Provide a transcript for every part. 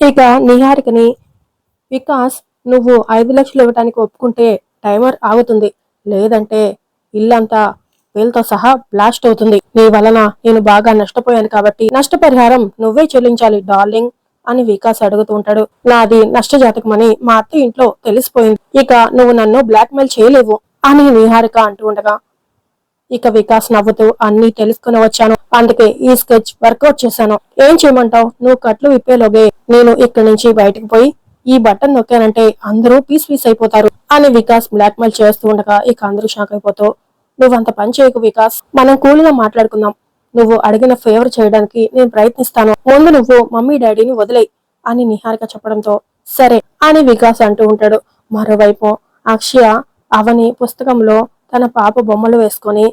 ఇక నిహారికని వికాస్ నువ్వు ఐదు లక్షలు ఇవ్వడానికి ఒప్పుకుంటే టైమర్ ఆగుతుంది. లేదంటే ఇల్లంతా వీళ్ళతో సహా బ్లాస్ట్ అవుతుంది. నీ వలన నేను బాగా నష్టపోయాను కాబట్టి నష్టపరిహారం నువ్వే చెల్లించాలి డార్లింగ్ అని వికాస్ అడుగుతూ ఉంటాడు. నాది నష్టజాతకమని మా అత్త ఇంట్లో తెలిసిపోయింది. ఇక నువ్వు నన్ను బ్లాక్మెయిల్ చేయలేవు అని నిహారిక అంటూ ఉండగా ఇక వికాస్ నవ్వుతూ అన్ని తెలుసుకుని వచ్చాను. అందుకే ఈ స్కెచ్ వర్కౌట్ చేశాను. ఏం చేయమంటావు? నువ్వు కట్లు విప్పేలోగే నేను ఇక్కడి నుంచి బయటకు పోయి ఈ బటన్ నొక్కానంటే అందరూ పీస్ పీస్ అయిపోతారు అని వికాస్ బ్లాక్మెయిల్ చేస్తూ ఉండగా ఇక అందరూ షాక్ అయిపోతూ నువ్వంత పని చేయకు వికాస్. మనం కూల్గా మాట్లాడుకుందాం. నువ్వు అడిగిన ఫేవర్ చేయడానికి నేను ప్రయత్నిస్తాను. ముందు నువ్వు మమ్మీ డాడీని వదిలేయి అని నిహారిక చెప్పడంతో సరే అని వికాస్ అంటూ ఉంటాడు. మరోవైపు అక్షయ అవని పుస్తకంలో తన పాప బొమ్మలు వేసుకొని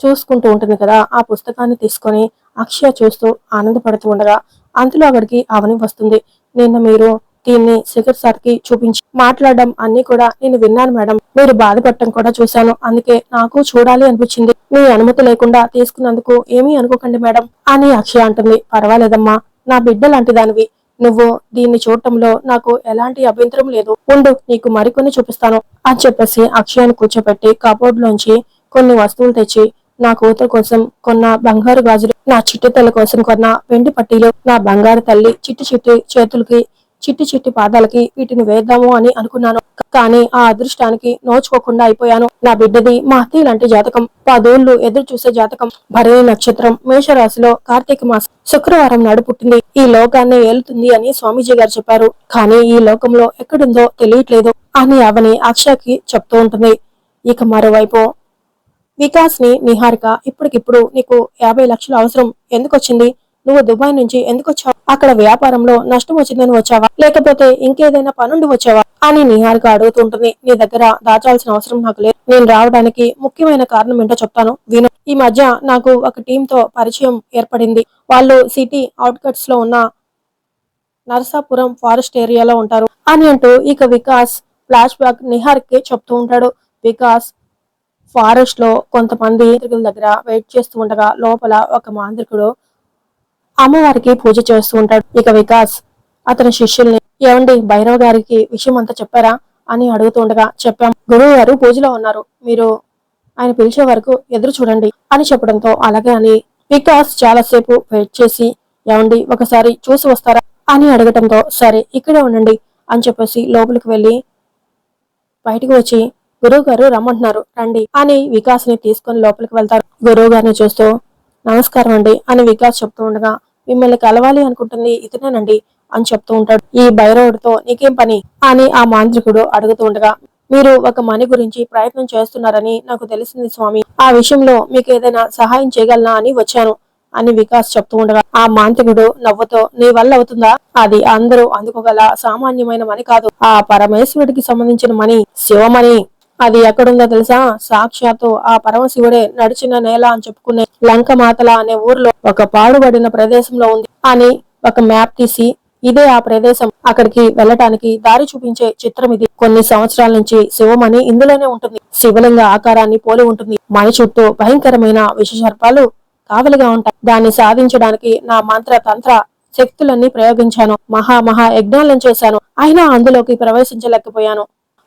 చూసుకుంటూ ఉంటుంది కదా. ఆ పుస్తకాన్ని తీసుకొని అక్షయ చూస్తూ ఆనందపడుతూ ఉండగా అంతలో అక్కడికి అవని వస్తుంది. నిన్న మీరు దీన్ని శిఖర్ సార్కి చూపించి మాట్లాడడం అన్ని కూడా నేను విన్నాను మేడం. మీరు బాధపడటం కూడా చూశాను. అందుకే నాకు చూడాలి అనిపించింది. మీ అనుమతి లేకుండా తీసుకున్నందుకు ఏమీ అనుకోకండి మేడం అని అక్షయ అంటుంది. పర్వాలేదమ్మా నా బిడ్డ లాంటి దానివి. నువ్వు దీన్ని చూడటంలో నాకు ఎలాంటి అభ్యంతరం లేదు. ఉండు నీకు మరికొన్ని చూపిస్తాను అని చెప్పేసి అక్షయాన్ని కూర్చోబెట్టి కబోర్డ్ లోంచి కొన్ని వస్తువులు తెచ్చి నా కూతురు కోసం కొన్న బంగారు గాజులు నా చిట్టి తల్లి కోసం కొన్న వెండి పట్టీలు నా బంగారు తల్లి చిట్టి చిట్టి చేతులకి చిట్టి చిట్టి పాదాలకి వీటిని వేద్దాము అని అనుకున్నాను. కానీ ఆ అదృష్టానికి నోచుకోకుండా అయిపోయాను. నా బిడ్డది మా లాంటి జాతకం పదోళ్ళు ఎదురు చూసే జాతకం భరణి నక్షత్రం మేషరాశిలో కార్తీక మాసం శుక్రవారం నాడు పుట్టింది. ఈ లోకాన్ని ఏలుతుంది అని స్వామీజీ గారు చెప్పారు. కానీ ఈ లోకంలో ఎక్కడుందో తెలియట్లేదు అని అవని అక్షయకి చెప్తూ ఉంటుంది. ఇక మరోవైపు వికాస్ని నిహారిక ఇప్పటికిప్పుడు నీకు యాభై లక్షలు అవసరం. ఎందుకు వచ్చింది నువ్వు దుబాయ్ నుంచి ఎందుకు వచ్చావు అక్కడ వ్యాపారంలో నష్టం వచ్చిందని వచ్చావా? లేకపోతే ఇంకేదైనా పనుండి వచ్చావా? అని నిహారిక అడుగుతుంటుంది నీ దగ్గర దాచాల్సిన అవసరం నాకు లేదు. నేను రావడానికి ముఖ్యమైన కారణం ఏంటో చెప్తాను. విను. ఈ మధ్య నాకు ఒక టీం తో పరిచయం ఏర్పడింది. వాళ్ళు సిటీ అవుట్కట్స్లో ఉన్న నరసాపురం ఫారెస్ట్ ఏరియాలో ఉంటారు అని అంటూ ఇక వికాస్ ఫ్లాష్ బ్యాక్ నిహార్కి చెప్తూ ఉంటాడు. వికాస్ ఫారెస్ట్లో కొంతమంది మాంత్రికుల దగ్గర వెయిట్ చేస్తూ ఉండగా లోపల ఒక మాంత్రికుడు అమ్మవారికి పూజ చేస్తూ ఉంటాడు. ఇక వికాస్ అతని శిష్యుల్ని ఏమండి భైరవ్ గారికి విషయం అంతా చెప్పారా? అని అడుగుతూ ఉండగా చెప్పాం. గురువు గారు పూజలో ఉన్నారు. మీరు ఆయన పిలిచే వరకు ఎదురు చూడండి అని చెప్పడంతో అలాగే అని వికాస్ చాలాసేపు వెయిట్ చేసి ఏమండి ఒకసారి చూసి వస్తారా? అని అడగటంతో సరే ఇక్కడే ఉండండి అని చెప్పేసి లోపలికి వెళ్ళి బయటకు వచ్చి గురువు గారు రమ్మంటున్నారు. రండి. అని వికాస్ని తీసుకొని లోపలికి వెళ్తారు. గురువు గారిని చూస్తూ నమస్కారం అండి అని వికాస్ చెప్తూ ఉండగా మిమ్మల్ని కలవాలి అనుకుంటుంది ఇతనేనండి అని చెప్తూ ఉంటాడు. ఈ భైరవుడితో నీకేం పని? అని ఆ మాంత్రికుడు అడుగుతూ ఉండగా మీరు ఒక మని గురించి ప్రయత్నం చేస్తున్నారని నాకు తెలిసింది స్వామి. ఆ విషయంలో మీకు ఏదైనా సహాయం చేయగలనా అని వచ్చాను అని వికాస్ చెప్తూ ఉండగా ఆ మాంత్రికుడు నవ్వుతో నీ వల్ల అవుతుందా? అది అందరూ అందుకోగల సామాన్యమైన మని కాదు. ఆ పరమేశ్వరుడికి సంబంధించిన మని శివమణి. అది ఎక్కడుందో తెలుసా? సాక్షాత్తు ఆ పరమశివుడే నడిచిన నేల అని చెప్పుకునే లంకమాతల అనే ఊర్లో ఒక పాడుబడిన ప్రదేశంలో ఉంది. అని ఒక మ్యాప్ తీసి ఇదే ఆ ప్రదేశం అక్కడికి వెళ్ళటానికి దారి చూపించే చిత్రం ఇది. కొన్ని సంవత్సరాల నుంచి శివమణి ఇందులోనే ఉంటుంది. శివలింగ ఆకారాన్ని పోలి ఉంటుంది. మణి చుట్టూ భయంకరమైన విషసర్పాలు కావలిగా ఉంటాయి. దాన్ని సాధించడానికి నా మంత్ర తంత్ర శక్తులన్నీ ప్రయోగించాను. మహా మహా యజ్ఞాలను చేశాను. అయినా అందులోకి ప్రవేశించలేకపోయాను.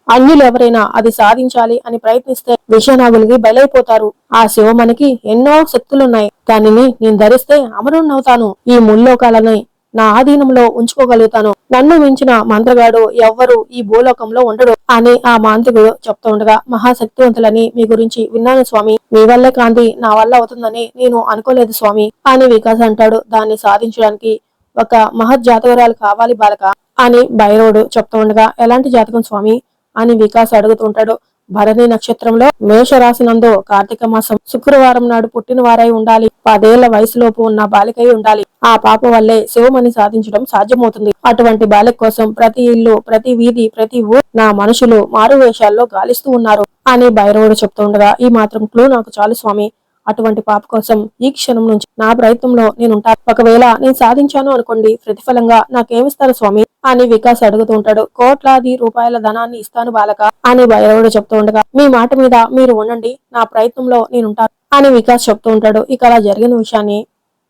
అన్యులు ఎవరైనా అది సాధించాలి అని ప్రయత్నిస్తే విషనాగులకి బలైపోతారు. ఆ శివమణికి ఎన్నో శక్తులున్నాయి. దానిని నేను ధరిస్తే అమరుణ్ణవుతాను. ఈ ముల్లోకాలని నా ఆధీనంలో ఉంచుకోగలుగుతాను. నన్ను మించిన మంత్రగాడు ఎవ్వరు ఈ భూలోకంలో ఉండడు అని ఆ మాంత్రికుడు చెప్తూ ఉండగా మహాశక్తివంతులని మీ గురించి విన్నాను స్వామి. మీ వల్లే కాంతి నా వల్ల అవుతుందని నేను అనుకోలేదు స్వామి అని వికాస్ అంటాడు. దాన్ని సాధించడానికి ఒక మహత్ జాతకురాలు కావాలి బాలక అని భైరవుడు చెప్తూ ఉండగా ఎలాంటి జాతకం స్వామి? అని వికాస్ అడుగుతుంటాడు. భరణి నక్షత్రంలో మేషరాశినందు కార్తీక మాసం శుక్రవారం నాడు పుట్టిన వారై ఉండాలి. పదేళ్ళ వయసులోపు ఉన్న బాలికై ఉండాలి. ఆ పాప వల్లే శివమని సాధించడం సాధ్యమవుతుంది. అటువంటి బాలిక కోసం ప్రతి ఇల్లు ప్రతి వీధి ప్రతి ఊరు నా మనుషులు మారు వేషాల్లో గాలిస్తూ ఉన్నారు అని భైరవుడు చెప్తుండగా ఈ మాత్రం క్లూ నాకు చాలు స్వామి. అటువంటి పాప కోసం ఈ క్షణం నుంచి నా ప్రయత్నంలో నేను ఉంటాను ఒకవేళ నేను సాధించాను అనుకోండి ప్రతిఫలంగా నాకేమిస్తారు స్వామి? అని వికాస్ అడుగుతూ ఉంటాడు. కోట్లాది రూపాయల ధనాన్ని ఇస్తాను బాలక అని భైరవుడు చెప్తూ ఉండగా మీ మాట మీద మీరు ఉండండి నా ప్రయత్నంలో నేను ఉంటాను అని వికాస్ చెప్తూ ఉంటాడు. ఇక అలా జరిగిన విషయాన్ని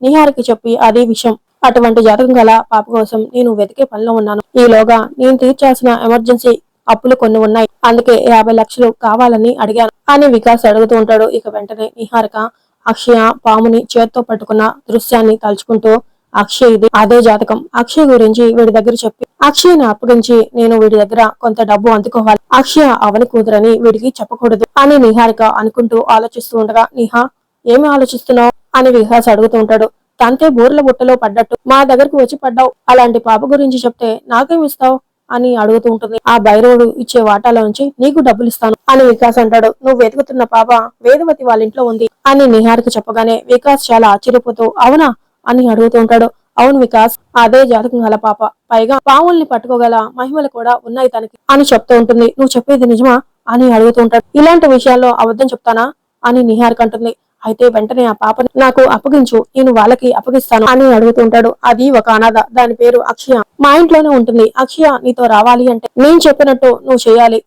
నిహారికి చెప్పి అదే విషయం అటువంటి జాతకం గల పాప కోసం నేను వెతికే పనిలో ఉన్నాను. ఈలోగా నేను తీర్చాల్సిన ఎమర్జెన్సీ అప్పులు కొన్ని ఉన్నాయి. అందుకే యాభై లక్షలు కావాలని అడిగాను అని వికాస్ అడుగుతూ ఉంటాడు. ఇక వెంటనే నిహారిక అక్షయ పాముని చేత్తో పట్టుకున్న దృశ్యాన్ని తలుచుకుంటూ అక్షయ్ ఇది అదే జాతకం. అక్షయ్ గురించి వీడి దగ్గర చెప్పి అక్షయ్ని అప్పగించి నేను వీడి దగ్గర కొంత డబ్బు అందుకోవాలి. అక్షయ అవని కూతురని వీడికి చెప్పకూడదు అని నిహారిక అనుకుంటూ ఆలోచిస్తూ ఉండగా నిహా ఏమి ఆలోచిస్తున్నావు? అని విహాస్ అడుగుతూ ఉంటాడు. తంతే బూర్ల బుట్టలో పడ్డట్టు. మా దగ్గరకు వచ్చి పడ్డావు. అలాంటి పాప గురించి చెప్తే నాకేమిస్తావు అని అడుగుతూ ఉంటుంది. ఆ భైరవుడు ఇచ్చే వాటాల నుంచి నీకు డబ్బులు ఇస్తాను అని వికాస్ అంటాడు. నువ్వు వెతుకుతున్న పాప వేదవతి వాళ్ళ ఇంట్లో ఉంది అని నిహారిక చెప్పగానే వికాస్ చాలా ఆశ్చర్యపోతూ అవునా? అని అడుగుతూ ఉంటాడు. అవును వికాస్ అదే జాతకం గల పాప. పైగా పాముల్ని పట్టుకోగల మహిమలు కూడా ఉన్నాయి తనకి అని చెప్తూ ఉంటుంది. నువ్వు చెప్పేది నిజమా అని అడుగుతూ ఉంటాడు. ఇలాంటి విషయాల్లో అబద్ధం చెప్తానా అని నిహారిక అంటుంది అయితే వెంటనే ఆ పాపని నాకు అప్పగించు నేను వాళ్ళకి అప్పగిస్తాను అని అడుగుతూ ఉంటాడు. అది ఒక అనాథ. దాని పేరు అక్షయ. మా ఇంట్లోనే ఉంటుంది. అక్షయ నీతో రావాలి అంటే నేను చెప్పినట్టు నువ్వు చేయాలి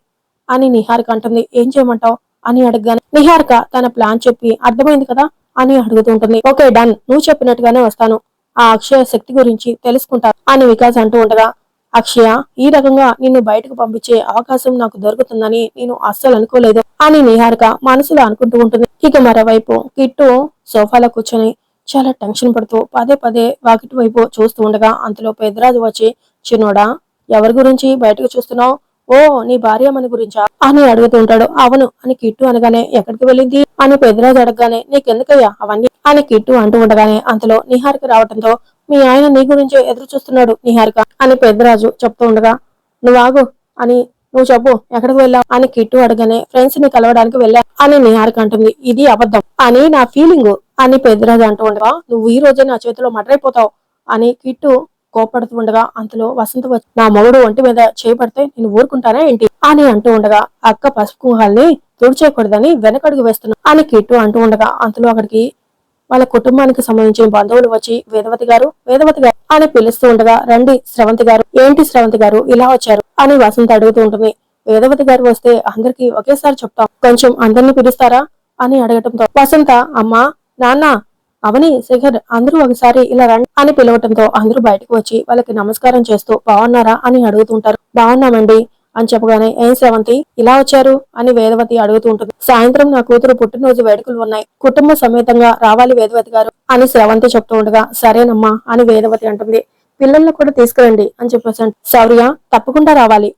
అని నిహారిక అంటుంది ఏం చేయమంటావు? అని అడగగానే నిహారిక తన ప్లాన్ చెప్పి అర్థమైంది కదా అని అడుగుతుంటుంది. Okay done. నువ్వు చెప్పినట్టుగానే వస్తాను. ఆ అక్షయ శక్తి గురించి తెలుసుకుంటా అని వికాస్ అంటూ ఉండగా అక్షయ ఈ రకంగా నిన్ను బయటకు పంపించే అవకాశం నాకు దొరుకుతుందని నేను అస్సలు అనుకోలేదు అని నిహారిక మనసులో అనుకుంటూ ఉంటుంది. ఇక మరోవైపు కిట్టు సోఫాలో కూర్చొని చాలా టెన్షన్ పడుతూ పదే పదే వాకిటి వైపు చూస్తూ ఉండగా అంతలో పెద్దరాజు వచ్చి చిన్నోడా ఎవరి గురించి బయటకు చూస్తున్నావు? ఓ నీ భార్య మన గురించా? అని అడుగుతుంటాడు అవును అని కిట్టు అనగానే ఎక్కడికి వెళ్ళింది? అని పెద్దరాజు అడగగానే నీకెందుకయ్యా అవన్నీ? అని కిట్టు అంటూ ఉండగానే అంతలో నిహారిక రావడంతో మీ ఆయన నీ గురించి ఎదురు చూస్తున్నాడు నిహారిక అని పెద్దరాజు చెప్తూ ఉండగా నువ్వు ఆగు అని నువ్వు చెప్పు ఎక్కడికి వెళ్ళావు? అని కిట్టు అడగనే ఫ్రెండ్స్ని కలవడానికి వెళ్ళా అని నిహారిక అంటుంది. ఇది అబద్ధం. అని నా ఫీలింగ్ అని పెద్దరాజు అంటూ ఉండగా నువ్వు ఈ రోజే నా చేతిలో మటరైపోతావు అని కిట్టు కోపడుతూ ఉండగా అంతలో వసంత వచ్చి నా మొగుడు ఒంటి మీద చేపడితే నేను ఊరుకుంటానా ఏంటి? అని అంటూ ఉండగా అక్క పసుపు కుంహాల్ని తుడిచేయకూడదని వెనకడుగు వేస్తున్నా అని కిట్టు అంటూ ఉండగా అంతలో అక్కడికి వాళ్ళ కుటుంబానికి సంబంధించిన బంధువులు వచ్చి వేదవతి గారు వేదవతి గారు అని పిలుస్తూ ఉండగా రండి స్రవంతి గారు ఏంటి స్రవంతి గారు ఇలా వచ్చారు? అని వసంత అడుగుతూ ఉంటుంది. వేదవతి గారు వస్తే అందరికి ఒకేసారి చెప్తాం. కొంచెం అందరిని పిలుస్తారా? అని అడగటంతో వసంత అమ్మా నాన్న అవని శేఖర్ అందరూ ఒకసారి ఇలా రండి అని పిలవటంతో అందరూ బయటకు వచ్చి వాళ్ళకి నమస్కారం చేస్తూ బాగున్నారా అని అడుగుతుంటారు. బాగున్నామండి అని చెప్పగానే ఏం సేవంతి ఇలా వచ్చారు అని వేదవతి అడుగుతూ ఉంటుంది. సాయంత్రం నా కూతురు పుట్టినరోజు వేడుకలు ఉన్నాయి. కుటుంబ సమేతంగా రావాలి వేదవతి గారు అని సేవంతి చెప్తూ ఉండగా సరేనమ్మా అని వేదవతి అంటుంది. పిల్లల్ని కూడా తీసుకురండి అని చెప్పేసి సౌర్య తప్పకుండా రావాలి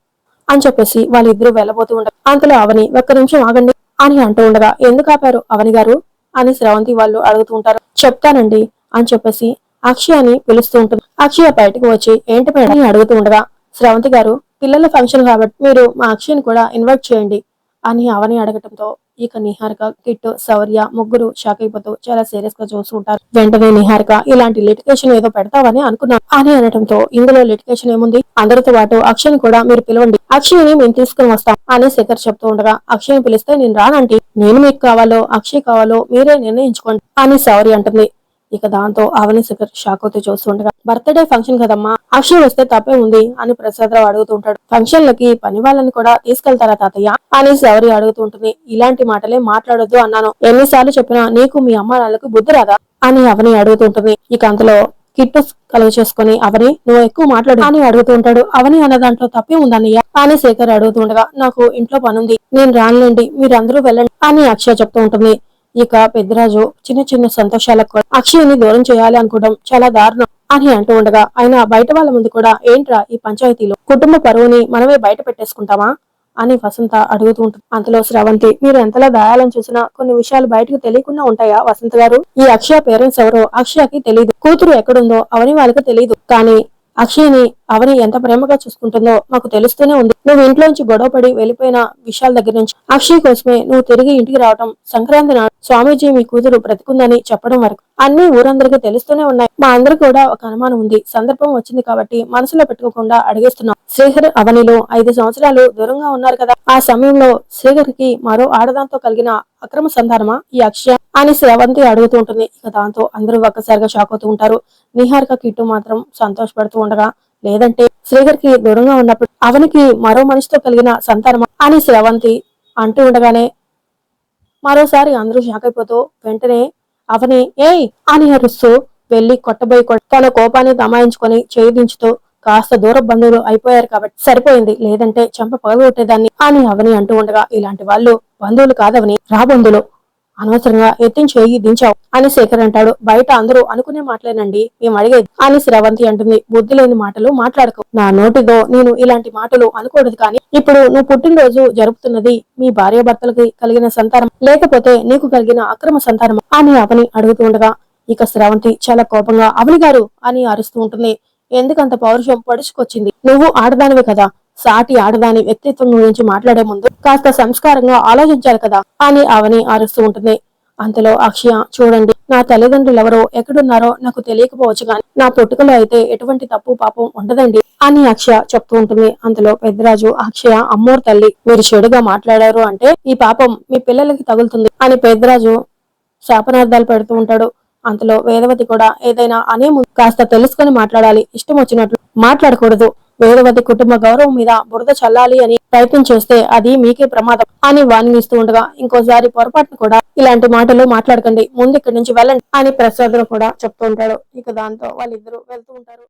అని చెప్పేసి వాళ్ళిద్దరూ వెళ్ళబోతూ ఉంటారు. అంతలో అవని ఒక్క నిమిషం ఆగండి అని అంటూ ఉండగా ఎందుకు ఆపారు అవని గారు? అని శ్రావంతి వాళ్ళు అడుగుతూ ఉంటారు. చెప్తానండి అని చెప్పేసి అక్షయ అని పిలుస్తూ ఉంటుంది. అక్షయ బయటకు వచ్చి ఏంటి మేడం? అని అడుగుతూ ఉండగా శ్రావంతి గారు పిల్లల ఫంక్షన్ కాబట్టి మీరు మా అక్షయని కూడా ఇన్వైట్ చేయండి అని అవని అడగటంతో ఇక నిహారిక కిట్టు శౌర్య ముగ్గురు షాక్ అయిపోతూ చాలా సీరియస్గా చూస్తుంటారు. వెంటనే నిహారిక ఇలాంటి లిటికేషన్ ఏదో పెడతావని అనుకున్నాను అని అనడంతో ఇందులో లిటికేషన్ ఏముంది? అందరితో పాటు అక్షయ్ కూడా మీరు పిలవండి. అక్షయ్ని మేము తీసుకుని వస్తాం అని శేఖర్ చెప్తూ ఉండగా అక్షయ్ పిలిస్తే నేను రానంటే. నేను మీకు కావాలో అక్షయ్ కావాలో మీరే నిర్ణయించుకోండి అని శౌర్య అంటుంది. ఇక దాంతో అవని శేఖర్ షాక్ అవుతూ చూస్తుండగా బర్త్డే ఫంక్షన్ కదమ్మా? అక్షయ్ వస్తే తప్పే ఉంది అని ప్రసాదరావు అడుగుతుంటాడు ఫంక్షన్లకి పని వాళ్ళని కూడా తీసుకెళ్తారా తాతయ్య? అని శౌరి అడుగుతుంటుంది ఇలాంటి మాటలే మాట్లాడొద్దు అన్నాను. ఎన్నిసార్లు చెప్పినా నీకు మీ అమ్మ నాన్నకు బుద్ధి రాదా? అని అవని అడుగుతుంటుంది ఇక అంతలో కిట్టు కలుగు చేసుకుని అవని నువ్వు ఎక్కువ మాట్లాడు అని అడుగుతుంటాడు అవని అన్న దాంట్లో తప్పే ఉందన్నయ్య అని శేఖర్ అడుగుతుండగా నాకు ఇంట్లో పనుంది. నేను రానులేండి. మీరందరూ వెళ్ళండి అని అక్షయ చెప్తూ ఉంటుంది. ఇక పెద్దరాజు చిన్న చిన్న సంతోషాలకు అక్షయ్ని దూరం చేయాలి అనుకోవడం చాలా దారుణం అని అంటూ ఉండగా ఆయన బయట వాళ్ళ ముందు కూడా ఏంట్రా ఈ పంచాయతీలో? కుటుంబ పరువుని మనమే బయట పెట్టేసుకుంటామా? అని వసంత అడుగుతూ ఉంటుంది. అంతలో శ్రవంతి మీరు ఎంతలా దాయాలని చూసినా కొన్ని విషయాలు బయటకు తెలియకుండా ఉంటాయా వసంత గారు? ఈ అక్షయ పేరెంట్స్ ఎవరో అక్షయకి తెలియదు కూతురు ఎక్కడుందో అవని వాళ్ళకి తెలియదు కానీ అక్షయ్ని అవని ఎంత ప్రేమగా చూసుకుంటుందో మాకు తెలుస్తూనే ఉంది. నువ్వు ఇంట్లోంచి గొడవపడి వెళ్ళిపోయిన విషయాల దగ్గర నుంచి అక్షయ్ కోసమే నువ్వు తిరిగి ఇంటికి రావటం సంక్రాంతి నాడు స్వామీజీ మీ కూతురు బ్రతికుందని చెప్పడం వరకు. అన్ని ఊరందరికీ తెలుస్తూనే ఉన్నాయి. మా అందరికి కూడా ఒక అనుమానం ఉంది. సందర్భం వచ్చింది కాబట్టి మనసులో పెట్టుకోకుండా అడిగేస్తున్నాం. శ్రీహర్ అవనిలో ఐదు సంవత్సరాలు దూరంగా ఉన్నారు కదా. ఆ సమయంలో శ్రీహర్కి మరో ఆడదాంతో కలిగిన అక్రమ సంధానమా? ఈ అక్షయ అని శ్రవంతి అడుగుతూ ఉంటుంది. ఇక దాంతో అందరూ ఒక్కసారిగా షాక్ అవుతూ ఉంటారు. నిహారిక కిట్టు మాత్రం సంతోషపడుతూ ఉండగా లేదంటే శ్రీహర్కి దూరంగా ఉన్నప్పుడు అవనికి మరో మనిషితో కలిగిన సంతానమా? అని శ్రవంతి అంటూ ఉండగానే మరోసారి అందరూ షాక్ అయిపోతూ వెంటనే అవని ఏయ్ అని అరుస్తూ వెళ్ళి కొట్టబోయి తన కోపాన్ని దమాయించుకొని చేయిదించుతూ కాస్త దూర బంధువులు అయిపోయారు కాబట్టి సరిపోయింది. లేదంటే చెంప పగలగొట్టేదాన్ని అని అవని అంటూ ఉండగా ఇలాంటి వాళ్ళు బంధువులు కాదవని రాబంధులు అనవసరంగా ఎత్తిన చేయి దించావు అని శేఖర్ అంటాడు. బయట అందరూ అనుకునే మాటలేనండి. మేము అడిగేది అని శ్రవంతి అంటుంది. బుద్ధి లేని మాటలు మాట్లాడకు. నా నోటితో నేను ఇలాంటి మాటలు అనకూడదు కానీ ఇప్పుడు నువ్వు పుట్టినరోజు జరుపుతున్నది మీ భార్యాభర్తలకి కలిగిన సంతానం లేకపోతే నీకు కలిగిన అక్రమ సంతానం అని అవని అడుగుతూ ఉండగా ఇక శ్రవంతి చాలా కోపంగా అవని గారు అని అరుస్తూ ఉంటుంది. ఎందుకంత పౌరుషం పడుచుకొచ్చింది? నువ్వు ఆడదానివి కదా. సాటి ఆడదాని వ్యక్తిత్వం గురించి మాట్లాడే ముందు కాస్త సంస్కారంగా ఆలోచించాలి కదా. అని అవని అరుస్తూ ఉంటుంది. అంతలో అక్షయ చూడండి నా తల్లిదండ్రులు ఎవరో ఎక్కడున్నారో నాకు తెలియకపోవచ్చు కానీ నా పుట్టుకలో అయితే ఎటువంటి తప్పు పాపం ఉండదండి అని అక్షయ చెప్తూ ఉంటుంది. అంతలో పెద్దరాజు అక్షయ అమ్మోరు తల్లి మీరు చెడుగా మాట్లాడారు అంటే ఈ పాపం మీ పిల్లలకి తగులుతుంది అని పెద్దరాజు శాపనార్థాలు పెడుతూ ఉంటాడు. అంతలో వేదవతి కూడా ఏదైనా అనే ముందు కాస్త తెలుసుకొని మాట్లాడాలి. ఇష్టం వచ్చినట్లు మాట్లాడకూడదు. వేదవతి కుటుంబ గౌరవం మీద బురద చల్లాలి అని ప్రయత్నం చేస్తే అది మీకే ప్రమాదం అని వార్నింగ్ ఉండగా ఇంకోసారి పొరపాటును కూడా ఇలాంటి మాటలు మాట్లాడకండి ముందు ఇక్కడి నుంచి వెళ్ళండి అని ప్రసాద్ కూడా చెప్తూ ఉంటాడు. ఇక దాంతో వాళ్ళిద్దరూ వెళ్తూ ఉంటారు.